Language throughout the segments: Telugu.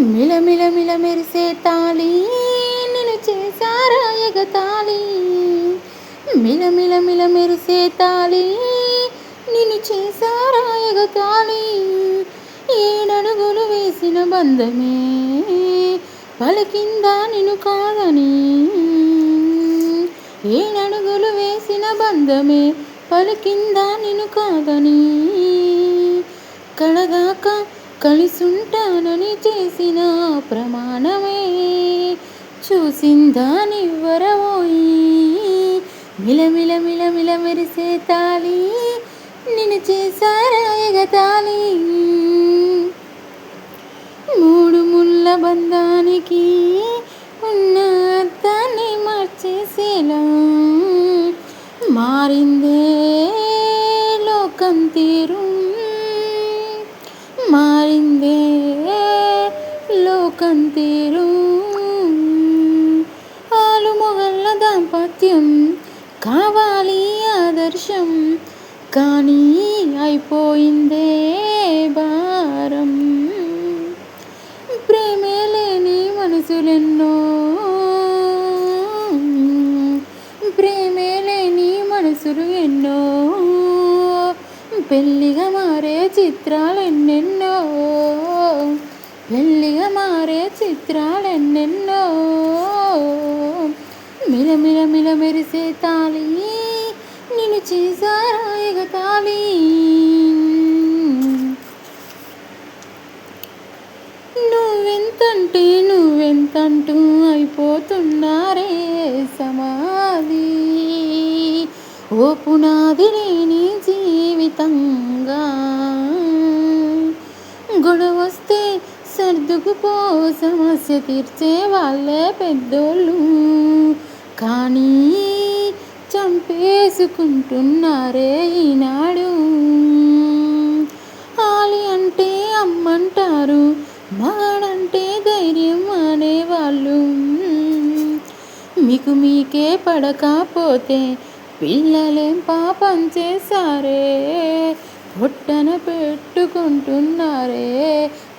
మిలమిల మిల మెరిసే తాళి నిన్ను చేశారా ఎగతాళి? మిలమిల మిల మెరిసే తాళి నిన్ను చేశారా ఎగతాళి? ఏడడుగులు వేసిన బంధమే పలికిందా నిన్ను కాదని? ఏడడుగులు వేసిన బంధమే పలికిందా నిన్ను కాదని? కడదాకా కలిసుంటానని చేసిన ప్రమాణమే. చూసిందానివ్వరబోయి మిలమిల మిలమిల మెరిసే తాళి నిన్ను చేశారా ఎగతాలి మూడు ముళ్ళ బంధానికి ఉన్న అర్థాన్ని మార్చేసేలా మారిందే లోకం తీరు. లోకం ఆలు మొగళ్ళ దాంపత్యం కావాలి ఆదర్శం. కానీ అయిపోయిందే భారం. ప్రేమే లేని మనసులెన్నో. ప్రేమే లేని మనసులు ఎన్నో. పెళ్ళిగా మారే చిత్రాలు ఎన్నెన్నో పెళ్ళి చిత్రాలెన్నెన్నో. చిత్రాలు ఎన్నెన్నో మిల మిల మెరిసే తాళి నిన్ను చేశారా ఎగతాళి నువ్వెంతంటే నువ్వెంతంటూ అయిపోతున్నారే సమాధి. ఓ పునాది లేని సర్దుకుపో సమస్య తీర్చే వాళ్ళే పెద్దోళ్ళు. కానీ చంపేసుకుంటున్నారే ఈనాడు. ఆలి అంటే అమ్మంటారు మగాడంటే ధైర్యం అనేవాళ్ళు. మీకు మీకే పడకపోతే పిల్లలేం పాపం చేశారే? పొట్టన పెట్టుకుంటున్నారే?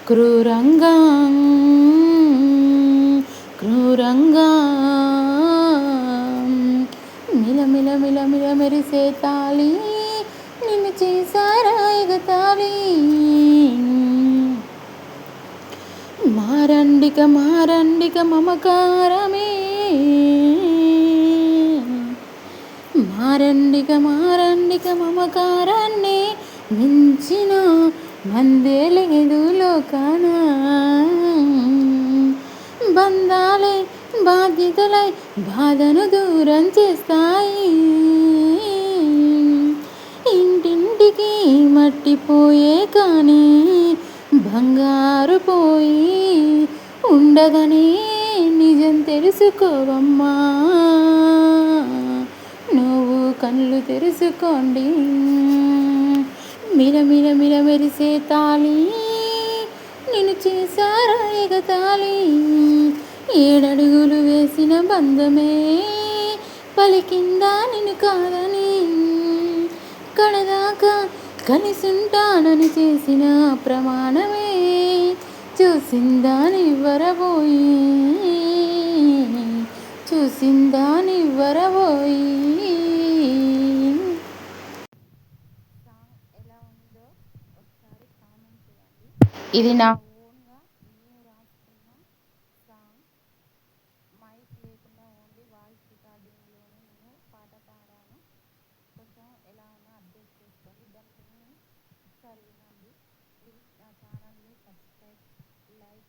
క్రూరంగా క్రూరంగా. మిల మిల మిల మిల మెరిసే తాళి నిన్ను చేశారా ఎగతాళి మారండిక మారండిక మమకారమే. మారండిక మారండిక మమకారాన్ని మించిన మందే లేదు లోకాన? బంధాలే బాధ్యతలై బాధను దూరం చేస్తాయి. ఇంటింటికి మట్టిపోయే కానీ బంగారు పోయి ఉండదని నిజం తెలుసుకోవమ్మా. నువ్వు కళ్ళు తెలుసుకోండి మిరమిర మిరమెరిసే తాళి. నేను చేశారా ఎగతాళి ఏడడుగులు వేసిన బంధమే పలికిందా నిన్ను కాదని? కడదాకా కలిసుంటానని చేసిన ప్రమాణమే చూసిందా వరబోయి చూసిందా వరబోయి ఇది నా ఓన్గా నేను రాసుకున్న సాంగ్ మైక్ లేకుండా ఓన్లీ వాయిస్ రికార్డింగ్లోనే నేను పాట పాడాను. కొంచెం ఎలా ఉన్నా అడ్జస్ట్ చేసుకోండి. దానికి మీనింగ్ ఒకసారి వినండి ప్లీజ్ నా ఛానల్ని సబ్స్క్రైబ్ లైక్